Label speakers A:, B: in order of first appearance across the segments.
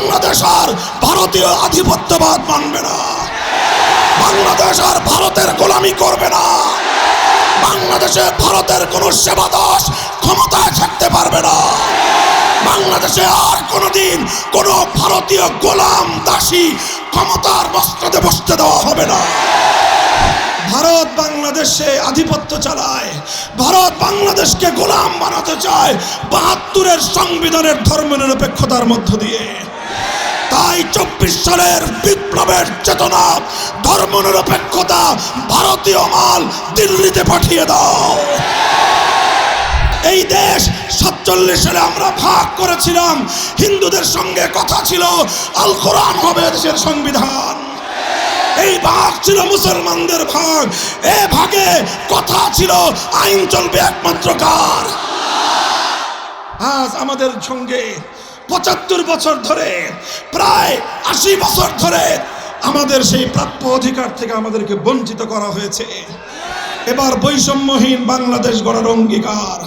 A: বাংলাদেশ আর ভারতীয় আধিপত্যবাদ মানবে না। বাংলাদেশ আর ভারতের গোলামি করবে না। বাংলাদেশে ভারতের কোন সেবাদাস ক্ষমতায় থাকতে পারবে না। বাংলাদেশে আর কোনোদিন কোন ভারতীয় গোলাম দাসী ক্ষমতার মস্তদে বসতে দেওয়া হবে না। ভারত বাংলাদেশে আধিপত্য চালায়। ভারত বাংলাদেশকে গোলাম বানাতে চায় বাহাত্তরের সংবিধানের ধর্মনিরপেক্ষতার মধ্য দিয়ে। তাই চব্বিশ সালের বিপ্লবের চেতনা, ধর্মনিরপেক্ষতা ভারতীয় মাল দিল্লিতে পাঠিয়ে দাও। এই দেশ সাতচল্লিশ সালে আমরা ভাগ করেছিলাম। হিন্দুদের সঙ্গে কথা ছিল, আল কোরআন হবে দেশের সংবিধান। এই ভাগ ছিল মুসলমানদের ভাগ। এ ভাগে কথা ছিল, আইন চলবে একমাত্র কার। আজ আমাদের সঙ্গে পঁচাত্তর বছর ধরে, প্রায় আশি বছর ধরে আমাদের সেই প্রাপ্য অধিকার থেকে আমাদেরকে বঞ্চিত করা হয়েছে। এবার বৈষম্যহীন বাংলাদেশ গড়ার অঙ্গীকার।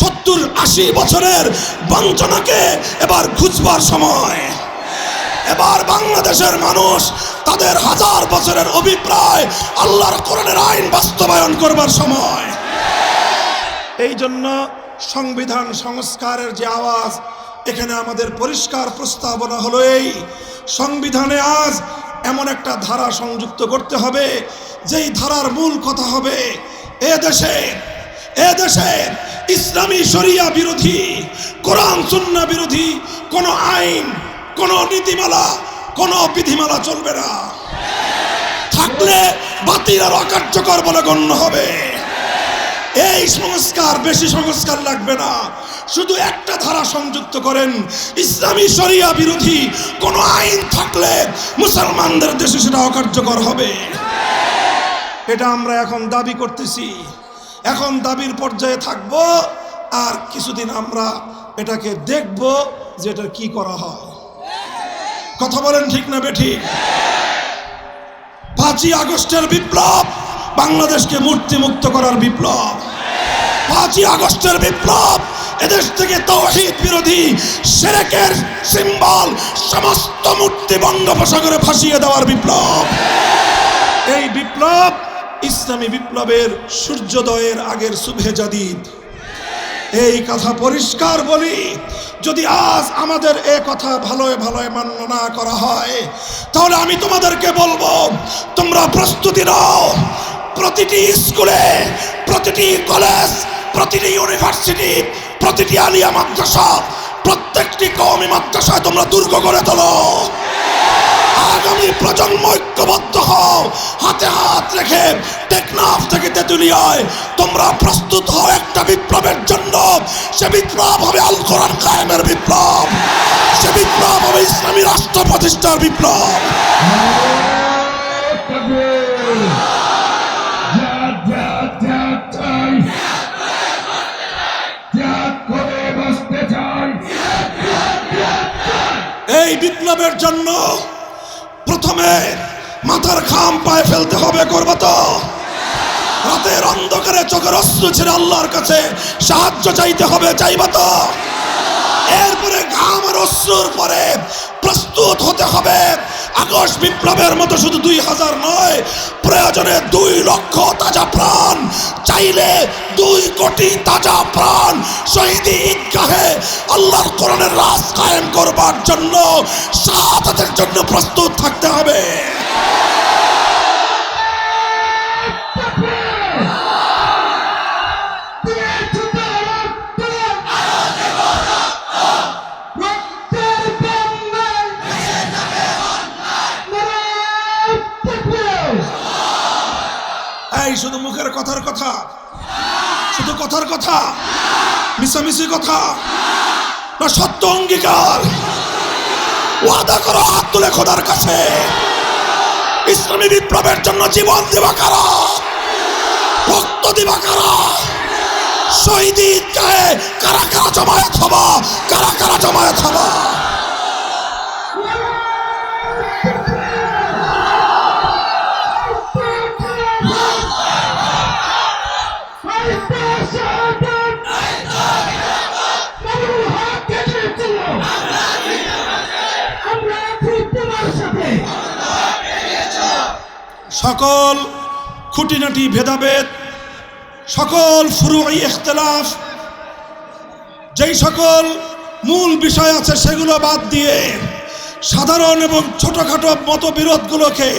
A: সত্তর আশি বছরের বঞ্চনাকে এবার খুঁজবার সময়। এবার বাংলাদেশের মানুষ তাদের হাজার বছরের অভিপ্রায় আল্লাহর কোরআনের আইন বাস্তবায়ন করবার সময়। এই জন্য সংবিধান সংস্কারের যে আওয়াজ এখানে আমাদের পরিষ্কার প্রস্তাবনা হলো এই, সংবিধানে আজ এমন একটা ধারা সংযুক্ত করতে হবে, যেই ধারার মূল কথা হবে, এ দেশে এ দেশে ইসলামী শরিয়া বিরোধী, কোরআন সুন্না বিরোধী কোনো আইন, কোনো নীতিমালা, কোনো বিধিমালা চলবে না। থাকলে বাতিল আর অকার্যকর বলে গণ্য হবে। এই সংস্কার বেশি সংস্কার লাগবে না। শুধু একটা ধারা সংযুক্ত করেন। ইসলামী শরিয়া বিরোধী কোনো আইন থাকলে মুসলমানদের দেশে সেটা অকার্যকর হবে। এটা আমরা এখন দাবি করতেছি। এখন দাবির পর্যায়ে থাকব আর কিছুদিন আমরা এটাকে দেখব যে এটা কি করা হয়। কথা বলেন ঠিক না বেঠিক পাঁচই আগস্টের বিপ্লব বাংলাদেশকে মূর্তি মুক্ত করার বিপ্লব। পাঁচই আগস্টের বিপ্লব এদেশ থেকে তৌহিদ বিরোধী সেরেকের সিম্বল সমস্ত মূর্তি বঙ্গোপসাগরে ভাসিয়ে দেওয়ার বিপ্লব। এই বিপ্লব ইসলামী বিপ্লবের সূর্যোদয়ের আগের শুভে জাদিদ। এই কথা পরিষ্কার বলি, যদি আজ আমাদের এ কথা ভালোয় ভালোয় মান্য না করা হয়, তাহলে আমি তোমাদেরকে বলব, তোমরা প্রস্তুতি নাও। প্রতিটি স্কুলে, প্রতিটি কলেজ, প্রতিটি ইউনিভার্সিটি, প্রতিটি আলিয়া মাদ্রাসা, প্রত্যেকটি কওমি মাদ্রাসায় তোমরা দুর্গ করে তোলো। আগামী প্রজন্ম ঐক্যবদ্ধ হও, হাতে হাত রেখে টেকনাফ থেকে তেতুলিয়ায় তোমরা প্রস্তুত হও একটা বিপ্লবের জন্য। সে বিপ্লব হবে আল কোরআন কায়েমের বিপ্লব। সে বিপ্লব হবে ইসলামী রাষ্ট্র প্রতিষ্ঠার বিপ্লব। বিপ্লবের জন্য প্রথমে মাথার খাম পায়ে ফেলতে হবে, করব তো? রাতের অন্ধকারে চোখের অস্ত্র ছেড়ে আল্লাহর কাছে সাহায্য চাইতে হবে, চাইব তো? এরপরে ঘাম আর অশ্রুর পরে প্রস্তুত হতে হবে। আগস্ট বিপ্লবের মতো শুধু দুই হাজার নয়, প্রয়োজনে দুই লক্ষ তাজা প্রাণ, চাইলে দুই কোটি তাজা প্রাণ শহীদ ঈদগাহে আল্লাহর কোরআনের রাস কায়েম করবার জন্য শাহাদাতের জন্য প্রস্তুত থাকতে হবে। কথার কথা। শুধু কথার কথা? মিশামিশি কথা? না সত্য অঙ্গীকার? ওয়াদা করো, হাত তুলে খোদার কাছে। ইসলামী বিপ্লবের জন্য জীবন দিবা কারা? রক্ত দিবা কারা? শহীদ কারা কারা জমায়েত হবা? কারা কারা জমায়েত হবা?
B: সকল খুঁটিনাটি ভেদাভেদ, সকল ফুরুই ইখতলাফ, যেই সকল মূল বিষয় আছে সেগুলো বাদ দিয়ে সাধারণ এবং ছোটখাটো মতবিরোধগুলোকে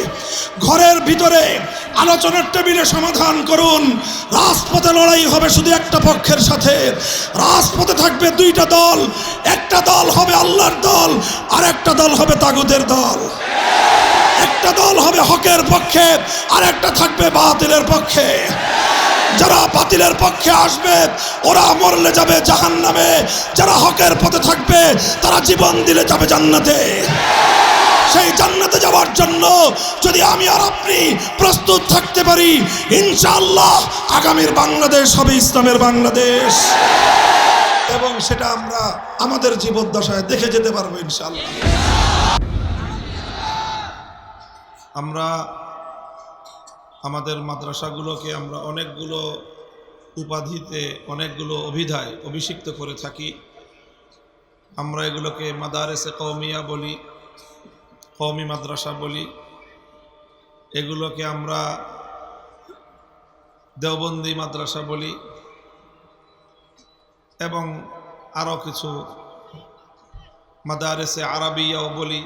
B: ঘরের ভিতরে আলোচনার টেবিলে সমাধান করুন। রাজপথে লড়াই হবে শুধু একটা পক্ষের সাথে। রাজপথে থাকবে দুইটা দল, একটা দল হবে আল্লাহর দল আর একটা দল হবে তাগুদের দল। একটা দল হবে হকের পক্ষে, আর একটা থাকবে বাতিলের পক্ষে। যারা বাতিলের পক্ষে আসবে, ওরা মরলে যাবে জাহান নামে যারা হকের পথে থাকবে, তারা জীবন দিলে যাবে জান্নাতে। সেই জান্নাতে যাওয়ার জন্য যদি আমি আর আপনি প্রস্তুত থাকতে পারি, ইনশাআল্লাহ আগামীর বাংলাদেশ হবে ইসলামের বাংলাদেশ। এবং সেটা আমরা আমাদের জীবদ্দশায় দেখে যেতে পারব ইনশাআল্লাহ।
A: আমরা আমাদের মাদ্রাসাগুলোকে আমরা অনেকগুলো উপাধিতে, অনেকগুলো অভিধায় অভিষিক্ত করে থাকি। আমরা এগুলোকে মাদারেসে কৌমিয়া বলি কৌমি মাদ্রাসা বলি। এগুলোকে আমরা দেওবন্দি মাদ্রাসা বলি এবং আরও কিছু মাদারেসে আরবিয়াও বলি।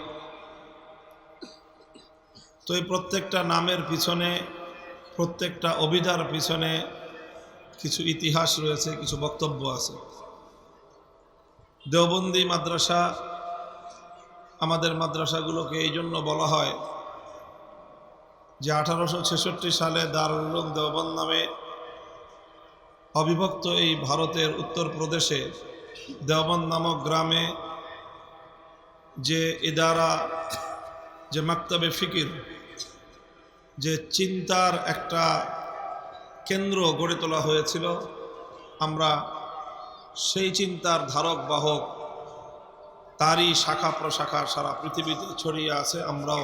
A: তো এই প্রত্যেকটা নামের পিছনে, প্রত্যেকটা অভিধার পিছনে কিছু ইতিহাস রয়েছে, কিছু বক্তব্য আছে। দেওবন্দি মাদ্রাসা, আমাদের মাদ্রাসাগুলোকে এই জন্য বলা হয় যে আঠারোশো ছেষট্টি সালে দারুল উলুম দেওবন্দ নামে অবিভক্ত এই ভারতের উত্তরপ্রদেশে দেওবন্দ নামক গ্রামে যে ইদারা যে মাক্তবে ফিকির, যে চিন্তার একটা কেন্দ্র গড়ে তোলা হয়েছিল, আমরা সেই চিন্তার ধারক, বাহক, তারই শাখা প্রশাখা সারা পৃথিবীতে ছড়িয়ে আছে। আমরাও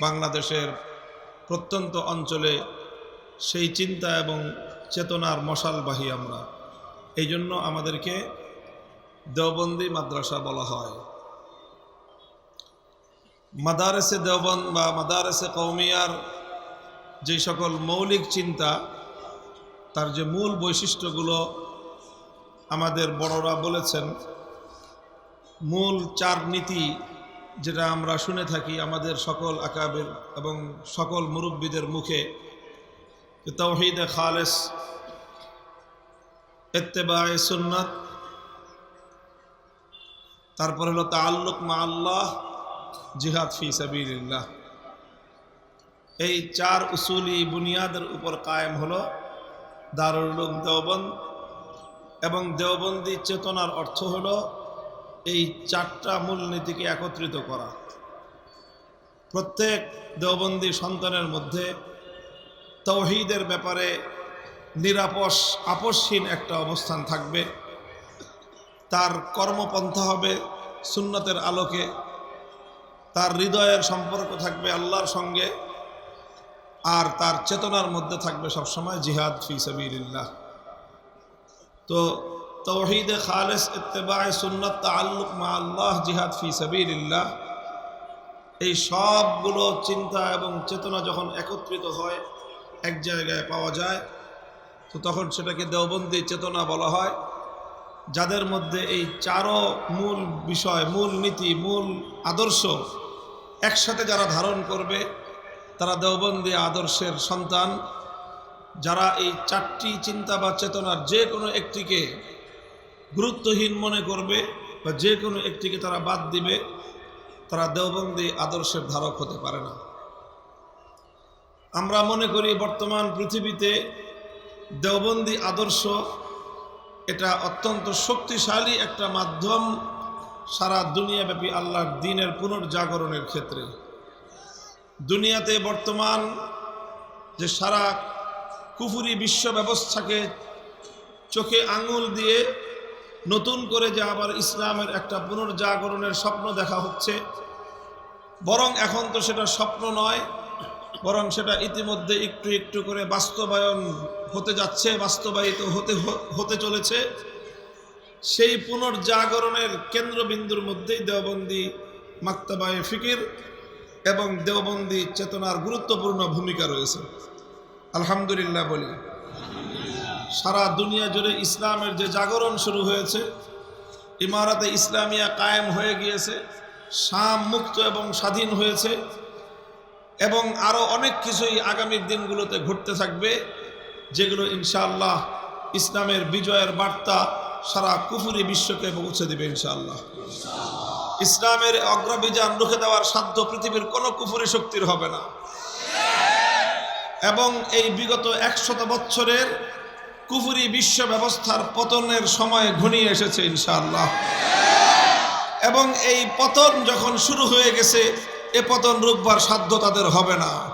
A: বাংলাদেশের প্রত্যন্ত অঞ্চলে সেই চিন্তা এবং চেতনার মশালবাহী আমরা। এই জন্য আমাদেরকে দেওবন্দি মাদ্রাসা বলা হয়। মাদারেসে দেওবন বা মাদারেসে কৌমিয়ার যে সকল মৌলিক চিন্তা, তার যে মূল বৈশিষ্ট্যগুলো আমাদের বড়রা বলেছেন, মূল চার নীতি যেটা আমরা শুনে থাকি আমাদের সকল আকাবের এবং সকল মুরব্বীদের মুখে তৌহিদে খালেস এত্তেবায় সুন্নত, তারপর হলো তা তাল্লুক মা আল্লাহ জিহাদ ফি সাবিল্লাহ এই চার উসুলি বুনিয়াদের উপর কায়েম হলো দারুল দেওবন্দ এবং দেওবন্দি চেতনার অর্থ হলো এই চারটা মূলনীতিকে একত্রিত করা। প্রত্যেক দেওবন্দি সন্তানের মধ্যে তৌহিদের ব্যাপারে নিরাপস আপসহীন একটা অবস্থান থাকবে। তার কর্মপন্থা হবে সুন্নতের আলোকে। তার হৃদয়ের সম্পর্ক থাকবে আল্লাহর সঙ্গে আর তার চেতনার মধ্যে থাকবে সবসময় জিহাদ ফি সাবিল্লাহ তো তৌহিদে খালেস ইত্তেবায় সুন্নত তাল্লুক মা আল্লাহ জিহাদ ফি সাবিল্লাহ এই সবগুলো চিন্তা এবং চেতনা যখন একত্রিত হয়, এক জায়গায় পাওয়া যায়, তো তখন সেটাকে দেওবন্দি চেতনা বলা হয়, যাদের মধ্যে এই চারো মূল বিষয়, মূল নীতি, মূল আদর্শ একসাথে যারা ধারণ করবে, তারা দেওবন্দি আদর্শের সন্তান। যারা এই চারটি চিন্তা বা চেতনার যে কোনো একটিকে গুরুত্বহীন মনে করবে বা যে কোনো একটিকে তারা বাদ দিবে, তারা দেওবন্দি আদর্শের ধারক হতে পারে না। আমরা মনে করি বর্তমান পৃথিবীতে দেওবন্দি আদর্শ এটা অত্যন্ত শক্তিশালী একটা মাধ্যম সারা দুনিয়াব্যাপী আল্লাহর দিনের পুনর্জাগরণের ক্ষেত্রে। দুনিয়াতে বর্তমান যে সারা কুফুরি বিশ্ব ব্যবস্থাকে চোখে আঙুল দিয়ে নতুন করে যে আবার ইসলামের একটা পুনর্জাগরণের স্বপ্ন দেখা হচ্ছে, বরং এখন তো সেটা স্বপ্ন নয়, বরং সেটা ইতিমধ্যে একটু একটু করে বাস্তবায়ন হতে যাচ্ছে, বাস্তবায়িত হতে হতে চলেছে। সেই পুনর্জাগরণের কেন্দ্রবিন্দুর মধ্যেই দেওবন্দি মাক্তাবায়ে ফিকির এবং দেওবন্দি চেতনার গুরুত্বপূর্ণ ভূমিকা রয়েছে। আলহামদুলিল্লাহ বলি। সারা দুনিয়া জুড়ে ইসলামের যে জাগরণ শুরু হয়েছে, ইমারাতে ইসলামিয়া কায়েম হয়ে গিয়েছে, শাম মুক্ত এবং স্বাধীন হয়েছে, এবং আরও অনেক কিছুই আগামীর দিনগুলোতে ঘটতে থাকবে, যেগুলো ইনশাআল্লাহ ইসলামের বিজয়ের বার্তা সারা কুফুরি বিশ্বকে পৌঁছে দেবে ইনশাআল্লাহ। ইসলামের অগ্রবিজান রুখে দেওয়ার সাধ্য পৃথিবীর কোনো কুফুরি শক্তির হবে না। এবং এই বিগত একশত বছরের কুফুরি বিশ্ব ব্যবস্থার পতনের সময় ঘনিয়ে এসেছে ইনশাআল্লাহ। এবং এই পতন যখন শুরু হয়ে গেছে, এ পতন রুখবার সাধ্য তাদের হবে না।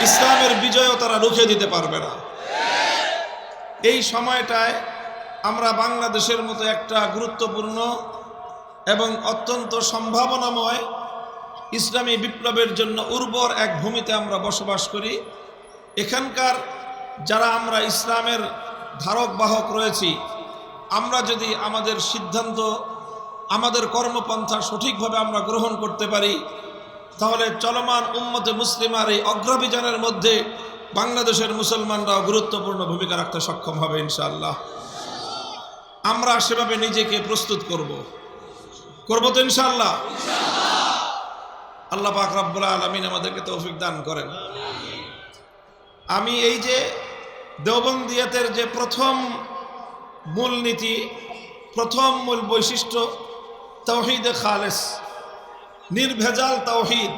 A: ইসলামের বিজয়ও তারা রুখে দিতে পারবে না। এই সময়টায় আমরা বাংলাদেশের মতো একটা গুরুত্বপূর্ণ এবং অত্যন্ত সম্ভাবনাময় ইসলামী বিপ্লবের জন্য উর্বর এক ভূমিতে আমরা বসবাস করি। এখানকার যারা আমরা ইসলামের ধারক বাহক রয়েছি, আমরা যদি আমাদের সিদ্ধান্ত, আমাদের কর্মপন্থা সঠিকভাবে আমরা গ্রহণ করতে পারি, তাহলে চলমান উম্মতে মুসলিমার এই অগ্রাভিযানের মধ্যে বাংলাদেশের মুসলমানরাও গুরুত্বপূর্ণ ভূমিকা রাখতে সক্ষম হবে ইনশাআল্লাহ। আমরা সেভাবে নিজেকে প্রস্তুত করব। করব তো ইনশাআল্লাহ। আল্লাহ পাক রব্বুল আলমিন আমাদেরকে তৌফিক দান করেন। আমি এই যে দেওবন্দিয়াতের যে প্রথম মূলনীতি, প্রথম মূল বৈশিষ্ট্য তৌহিদে খালেস, নির্ভেজাল তৌহিদ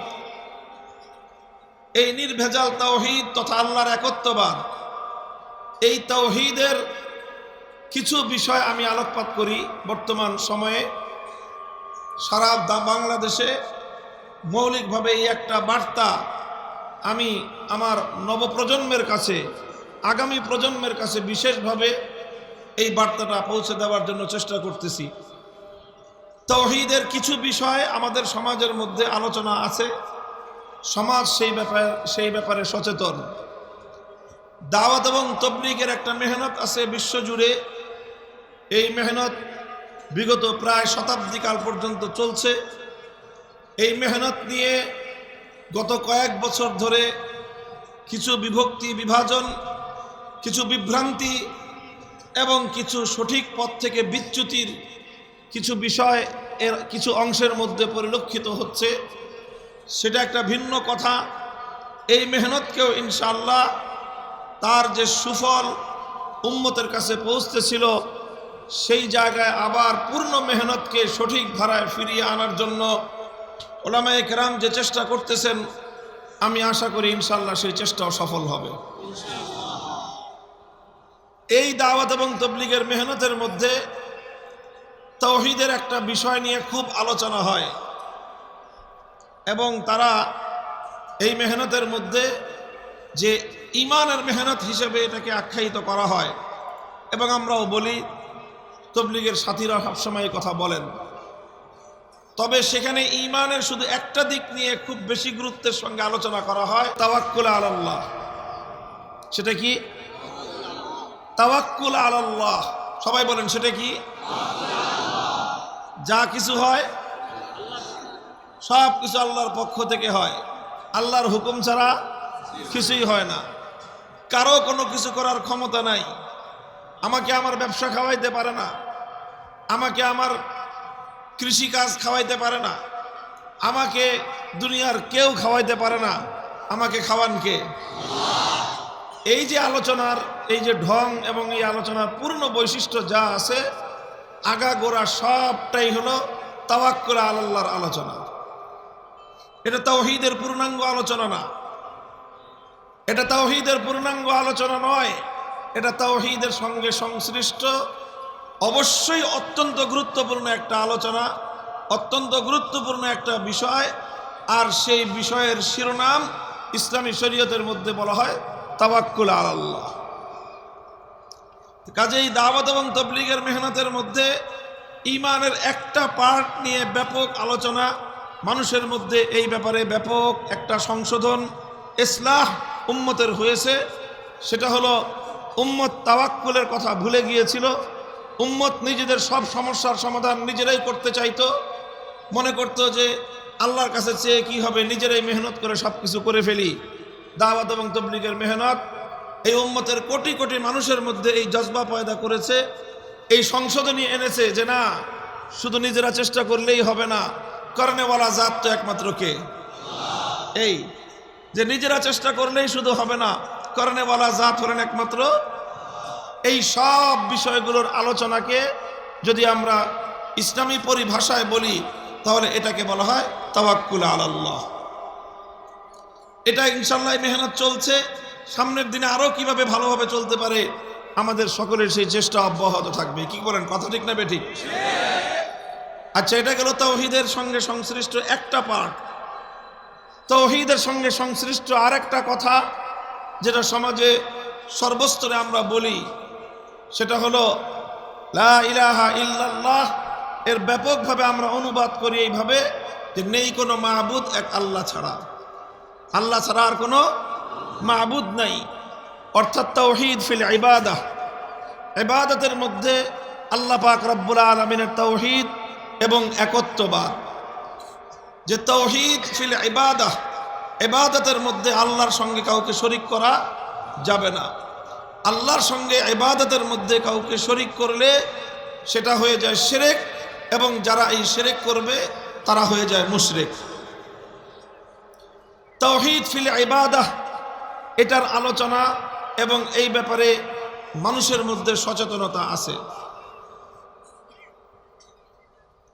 A: এই নির্ভেজাল তৌহিদ তথা আল্লাহর একত্ববাদ, এই তৌহিদের কিছু বিষয় আমি আলোকপাত করি বর্তমান সময়ে। সারা দা- বাংলাদেশে মৌলিকভাবে এই একটা বার্তা আমি আমার নবপ্রজন্মের কাছে, আগামী প্রজন্মের কাছে বিশেষভাবে এই বার্তাটা পৌঁছে দেওয়ার জন্য চেষ্টা করতেছি। তৌহিদের কিছু বিষয় আমাদের সমাজের মধ্যে আলোচনা আছে। সমাজ সেই ব্যাপারে সেই ব্যাপারে সচেতন। দাওয়াত এবং তবলিগের একটা মেহনত আছে বিশ্বজুড়ে। এই মেহনত বিগত প্রায় শতাব্দীকাল পর্যন্ত চলছে। এই মেহনত নিয়ে গত কয়েক বছর ধরে কিছু বিভক্তি, বিভাজন, কিছু বিভ্রান্তি এবং কিছু সঠিক পথ থেকে বিচ্যুতির কিছু বিষয় এর কিছু অংশের মধ্যে পরিলক্ষিত হচ্ছে। সেটা একটা ভিন্ন কথা। এই মেহনতকেও ইনশাল্লাহ তার যে সুফল উম্মতের কাছে পৌঁছতেছিল সেই জায়গায় আবার পূর্ণ মেহনতকে সঠিক ধারায় ফিরিয়ে আনার জন্য ওলামায়ে কেরাম যে চেষ্টা করতেছেন, আমি আশা করি ইনশাল্লাহ সেই চেষ্টাও সফল হবে। এই দাওয়াত এবং তবলিগের মেহনতের মধ্যে তৌহিদের একটা বিষয় নিয়ে খুব আলোচনা হয় এবং তারা এই মেহনতের মধ্যে যে ইমানের মেহনত হিসেবে এটাকে আখ্যায়িত করা হয় এবং আমরাও বলি তবলিগের সাথীরা সবসময় কথা বলেন। তবে সেখানে ইমানের শুধু একটা দিক নিয়ে খুব বেশি গুরুত্বের সঙ্গে আলোচনা করা হয়, তাওয়াক্কুল আলাল্লাহ। সেটা কি? তাওয়াক্কুল আলাল্লাহ। সবাই বলেন, সেটা কি? যা কিছু হয় সব কিছু আল্লাহর পক্ষ থেকে হয়। আল্লাহর হুকুম ছাড়া কিছুই হয় না। কারও কোনো কিছু করার ক্ষমতা নাই। আমাকে আমার ব্যবসা খাওয়াইতে পারে না। আমাকে আমার কৃষিকাজ খাওয়াইতে পারে না। আমাকে দুনিয়ার কেউ খাওয়াইতে পারে না। আমাকে খাওয়ান কে? এই যে আলোচনার, এই যে ঢং এবং এই আলোচনার পূর্ণ বৈশিষ্ট্য যা আছে আগা গোড়া সবটাই হলো তাওয়াক্কুল আল্লাহর আলোচনা। এটা তাওহীদের পূর্ণাঙ্গ আলোচনা না। এটা তাওহীদের পূর্ণাঙ্গ আলোচনা নয়। এটা তাওহীদের সঙ্গে সংশ্লিষ্ট অবশ্যই অত্যন্ত গুরুত্বপূর্ণ একটা আলোচনা, অত্যন্ত গুরুত্বপূর্ণ একটা বিষয়, আর সেই বিষয়ের শিরোনাম ইসলামী শরীয়তের মধ্যে বলা হয় তাওয়াক্কুল আল্লাহ কাজেই দাওয়াত এবং তবলিগের মেহনতের মধ্যে ইমানের একটা পার্ট নিয়ে ব্যাপক আলোচনা, মানুষের মধ্যে এই ব্যাপারে ব্যাপক একটা সংশোধন, ইসলাহ উম্মতের হয়েছে। সেটা হলো, উম্মত তাওয়াক্কুলের কথা ভুলে গিয়েছিল উম্মত নিজেদের সব সমস্যার সমাধান নিজেরাই করতে চাইতো, মনে করতো যে আল্লাহর কাছে চেয়ে কি হবে, নিজেরাই মেহনত করে সব কিছু করে ফেলি। দাওয়াত এবং তবলিগের মেহনত, এই উম্মতের কোটি কোটি মানুষের মধ্যে এই জজবা পয়দা করেছে, এই সংশোধনী এনেছে যে না, শুধু নিজেরা চেষ্টা করলেই হবে না কর্নেওয়ালা জাত তো একমাত্র কে? এই, যে নিজেরা চেষ্টা করলেই শুধু হবে না কর্নেওয়ালা জাত হলেন একমাত্র এই সব বিষয়গুলোর আলোচনাকে যদি আমরা ইসলামী পরিভাষায় বলি, তাহলে এটাকে বলা হয় তাওয়াক্কুল আলাল্লাহ। এটা ইনশাল্লাহ মেহনত চলছে। সামনের দিনে আরও কীভাবে ভালোভাবে চলতে পারে, আমাদের সকলের সেই চেষ্টা অব্যাহত থাকবে। কি বলেন, কথা ঠিক না বেঠিক? আচ্ছা এটা গেল তৌহিদের সঙ্গে সংশ্লিষ্ট একটা পার্ট তৌহিদের সঙ্গে সংশ্লিষ্ট আরেকটা কথা, যেটা সমাজে সর্বস্তরে আমরা বলি সেটা হলো, লা ইলাহা ইল্লাল্লাহ, এর ব্যাপকভাবে আমরা অনুবাদ করি এইভাবে যে নেই কোনো মাহবুদ এক আল্লাহ ছাড়া। আল্লাহ ছাড়া আর কোনো মাহবুদ নাই। অর্থাৎ তৌহিদ ফিল ইবাদাহ। ইবাদতের মধ্যে আল্লাহ পাক রব্বুল আলমিনের তৌহিদ এবং একত্ববাদ। যে তৌহিদ ফিল ইবাদাহ, ইবাদতের মধ্যে আল্লাহর সঙ্গে কাউকে শরিক করা যাবে না। আল্লাহর সঙ্গে ইবাদতের মধ্যে কাউকে শরিক করলে সেটা হয়ে যায় সেরেক এবং যারা এই সেরেক করবে, তারা হয়ে যায় মুশরেক। তৌহিদ ফিল ইবাদাহ, এটার আলোচনা এবং এই ব্যাপারে মানুষের মধ্যে সচেতনতা আছে।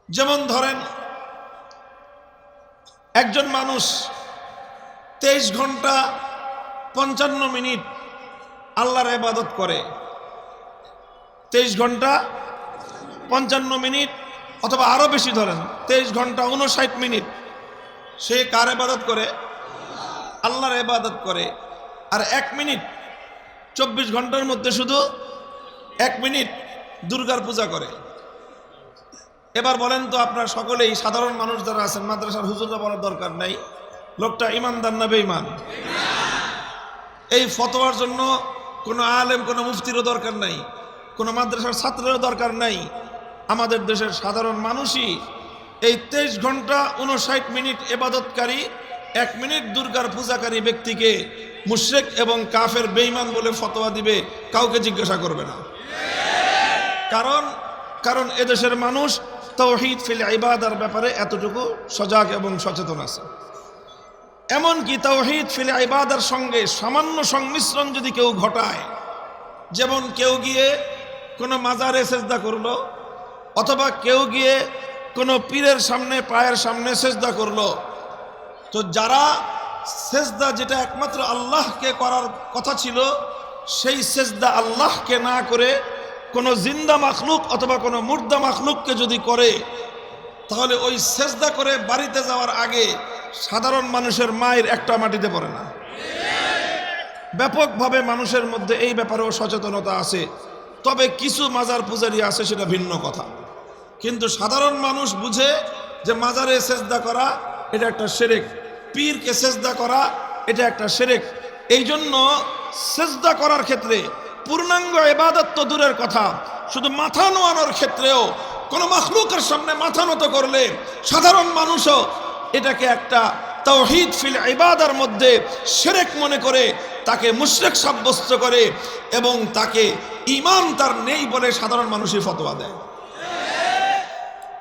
A: যেমন ধরেন, একজন মানুষ তেইশ ঘণ্টা পঞ্চান্ন মিনিট আল্লাহর ইবাদত করে। তেইশ ঘণ্টা পঞ্চান্ন মিনিট অথবা আরও বেশি ধরেন, তেইশ ঘণ্টা উনষাট মিনিট সে কার ইবাদত করে? আল্লাহর ইবাদত করে। আর এক মিনিট, চব্বিশ ঘণ্টার মধ্যে শুধু এক মিনিট দুর্গার পূজা করে। এবার বলেন তো আপনার সকলেই সাধারণ মানুষ যারা আছেন, মাদ্রাসার হুজুররা বলার দরকার নাই। লোকটা ইমানদার না বেঈমান? এই ফতোয়ার জন্য কোনো আলেম, কোনো মুফতিরও দরকার নাই, কোনো মাদ্রাসার ছাত্রেরও দরকার নাই। আমাদের দেশের সাধারণ মানুষই এই তেইশ ঘণ্টা উনষাট মিনিট এবাদতকারী, এক মিনিট দুর্গার পূজাকারী ব্যক্তিকে মুশরেক এবং কাফের বেঈমান বলে ফতোয়া দিবে, কাউকে জিজ্ঞাসা করবে না। কারণ কারণ এদেশের মানুষ তৌহিদ ফিল ইবাদার ব্যাপারে এতটুকু সজাগ এবং সচেতন আছে। এমনকি তৌহিদ ফিল ইবাদার সঙ্গে সামান্য সংমিশ্রণ যদি কেউ ঘটায়, যেমন কেউ গিয়ে কোনো মাজারে সেজদা করল, অথবা কেউ গিয়ে কোনো পীরের সামনে, পায়ের সামনে সেজদা করল, তো যারা সেজদা যেটা একমাত্র আল্লাহকে করার কথা ছিল, সেই সেজদা আল্লাহকে না করে কোনো জিন্দা মাখলুক অথবা কোনো মুর্দা মাখলুককে যদি করে, তাহলে ওই সেজদা করে বাড়িতে যাওয়ার আগে সাধারণ মানুষের মায়ের একটা মাটিতে পড়ে না। ব্যাপকভাবে মানুষের মধ্যে এই ব্যাপারেও সচেতনতা আছে। তবে কিছু মাজার পূজারি আছে, সেটা ভিন্ন কথা। কিন্তু সাধারণ মানুষ বুঝে যে মাজারে সেজদা করা, এটা একটা সেরেক। পীরকে সেজদা করা, এটা একটা সেরেক। এই জন্য সেজদা করার ক্ষেত্রে পূর্ণাঙ্গ এবাদত তো দূরের কথা। শুধু মাথা নোয়ানোর ক্ষেত্রেও কোনো মখলুকের সামনে মাথা নত করলে সাধারণ মানুষও এটাকে একটা তৌহিদ ফিল ইবাদার মধ্যে সেরেক মনে করে, তাকে মুশরেক সাব্যস্ত করে এবং তাকে ইমান তার নেই বলে সাধারণ মানুষই ফতোয়া দেয়।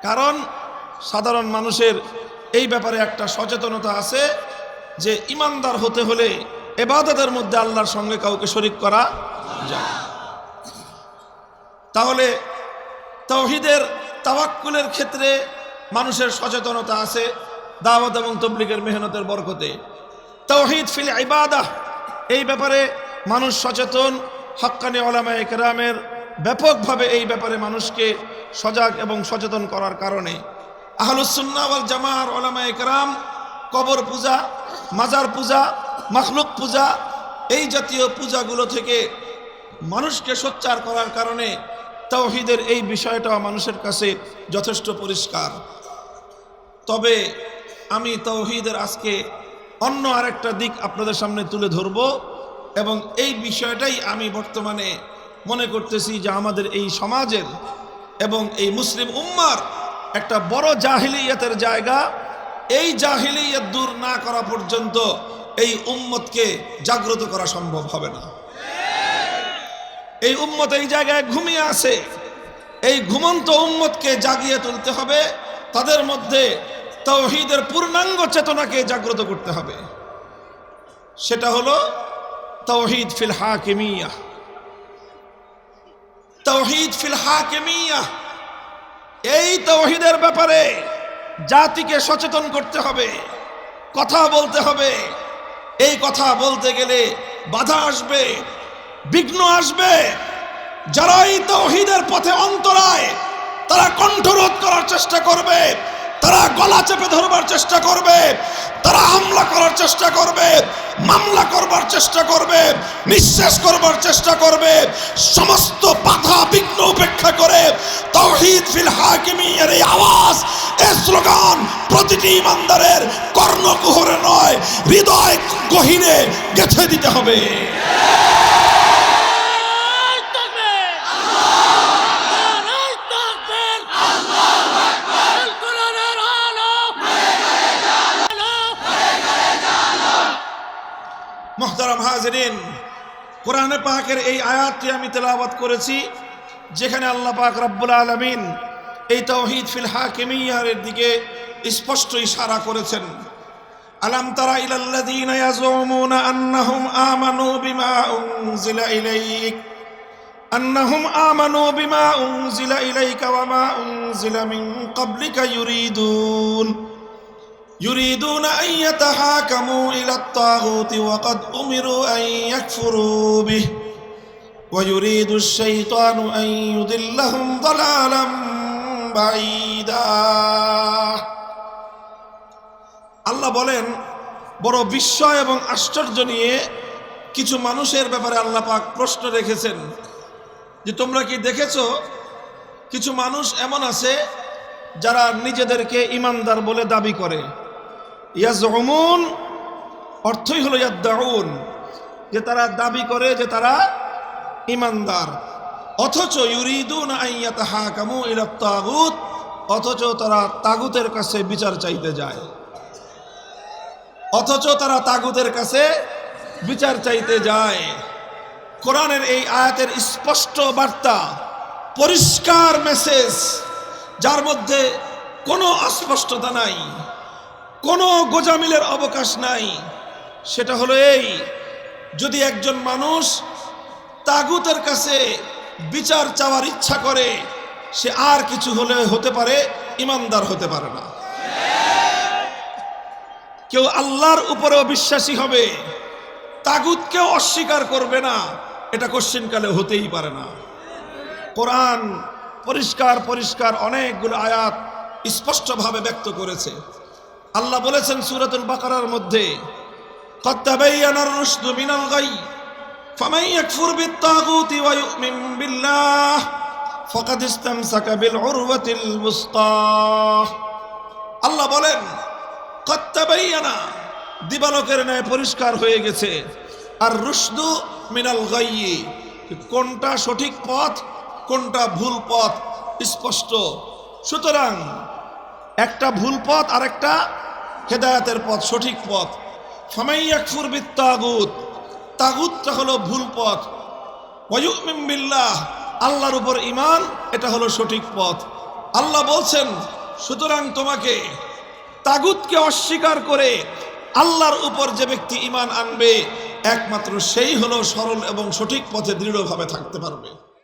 A: কারণ সাধারণ মানুষের এই ব্যাপারে একটা সচেতনতা আছে যে ইমানদার হতে হলে এবাদতের মধ্যে আল্লাহর সঙ্গে কাউকে শরিক করা যায়। তাহলে তৌহিদের তাওয়াক্কুলের ক্ষেত্রে মানুষের সচেতনতা আছে দাওয়াত এবং তবলিগের মেহনতের বরকতে। তৌহিদ ফিল ইবাদাহ। এই ব্যাপারে মানুষ সচেতন, হাক্কানি ওলামা একরামের ব্যাপকভাবে এই ব্যাপারে মানুষকে সজাগ এবং সচেতন করার কারণে। আহলুসুন্না ওয়াল জামার ওলামা একরাম কবর পূজা, মাজার পূজা, মখলুক পূজা, এই জাতীয় পূজাগুলো থেকে মানুষকে সোচ্চার করার কারণে তৌহিদের এই বিষয়টা মানুষের কাছে যথেষ্ট পরিষ্কার। তবে আমি তৌহিদের আজকে অন্য আরেকটা দিক আপনাদের সামনে তুলে ধরব এবং এই বিষয়টাই আমি বর্তমানে মনে করতেছি যে আমাদের এই সমাজের এবং এই মুসলিম উম্মার একটা বড় জাহিলিয়াতের জায়গা। এই জাহিলিয়াত দূর না করা পর্যন্ত এই উম্মতকে জাগ্রত করা সম্ভব হবে না। এই উম্মত এই জায়গায় ঘুমিয়ে আছে। এই ঘুমন্ত উম্মতকে জাগিয়ে তুলতে হবে। তাদের মধ্যে তৌহিদের পূর্ণাঙ্গ চেতনাকে জাগ্রত করতে হবে। সেটা হলো তৌহিদ ফিল হাকিমিয়া। তৌহিদ ফিল হাকিমিয়া। এই তৌহিদের ব্যাপারে জাতিকে সচেতন করতে হবে, কথা বলতে হবে। এই কথা বলতে গেলে বাধা আসবে, বিঘ্ন আসবে। যারা এই তৌহিদের পথে অন্তরায়, তারা কণ্ঠরোধ করার চেষ্টা করবে। তারা গলা চেপে ধরবার চেষ্টা করবে, তারা হামলা করার চেষ্টা করবে, মামলা করবার চেষ্টা করবে নিঃশেষ করবার চেষ্টা করবে, সমস্ত বাধা বিঘ্ন উপেক্ষা করে তৌহিদ ফিল হাকিমিয়ার এই আওয়াজ এই স্লোগান প্রতিটি ইমানদারের কর্ণকুহরে নয়, হৃদয় গহীনে গেঁথে দিতে হবে। হাজরিন, কোরআনে পাকের এই আয়াতটি আমি তেলাবাদ করেছি, যেখানে আল্লাহ পাক রব্বুল আলমিন এই তহিদ ফিল হাকিমিয়ারের দিকে স্পষ্ট ইশারা করেছেন। আলাম তারা ইলাল্লাযীনা আন্নাহুম আমানু বিমা উনজিলা ইলাইক, আন্নাহুম আমানু বিমা উনজিলা ইউরিদুন। يريدون أن يتحاكموا إلى الطاغوت وقد أمروا أن يكفروا به ويريد الشيطان أن يضلهم ضلالا بعيدا আল্লাহ বলেন বড় বিস্ময় এবং আশ্চর্য নিয়ে কিছু মানুষের ব্যাপারে আল্লাহ পাক প্রশ্ন রেখেছেন যে তোমরা কি দেখেছো কিছু মানুষ এমন আছে যারা নিজেদেরকে ইমানদার বলে দাবি করে ইয়াজমুন অর্থই হলো ইয়াদ্দাউন যে তারা দাবি করে যে তারা ইমানদার অথচ ইউরিদুন আইয়াতাহাকামু ইলা তাগুত, অথচ তারা তাগুতের কাছে বিচার চাইতে যায়। অথচ তারা তাগুতের কাছে বিচার চাইতে যায়। কোরআনের এই আয়াতের স্পষ্ট বার্তা, পরিষ্কার মেসেজ, যার মধ্যে কোনো অস্পষ্টতা নাই। কোনো গোজামিলের অবকাশ নাই। সেটা হলো এই, যদি একজন মানুষ তাগুতের কাছে বিচার চাওয়ার ইচ্ছা করে, সে আর কিছু হলে হতে পারে, ইমানদার হতে পারে না। কেউ আল্লাহর উপরেও বিশ্বাসী হবে, তাগুতকেও অস্বীকার করবে না, এটা কোশ্চিনকালে হতেই পারে না। কোরআন পরিষ্কার পরিষ্কার অনেকগুলো আয়াত স্পষ্টভাবে ব্যক্ত করেছে। আল্লাহ বলেছেন সুরাতুল বাকারার মধ্যে রুশদু আল্লাহ বলেন কত্তাবাইয়ানা দিবালকের ন্যায় পরিষ্কার হয়ে গেছে। আর রুশদু মিনাল গাইয়ি কোনটা সঠিক পথ, কোনটা ভুল পথ স্পষ্ট। সুতরাং একটা ভুল পথ আর একটা হেদায়াতের পথ, সঠিক পথ। ফামাইয়াকফুর বিত তাগুত তাগুতটা হলো ভুল পথ। বিল্লাহ, আল্লাহর উপর ঈমান, এটা হলো সঠিক পথ। আল্লাহ বলছেন, সুতরাং তোমাকে তাগুতকে অস্বীকার করে আল্লাহর উপর যে ব্যক্তি ঈমান আনবে, একমাত্র সেই হলো সরল এবং সঠিক পথে দৃঢ়ভাবে থাকতে পারবে।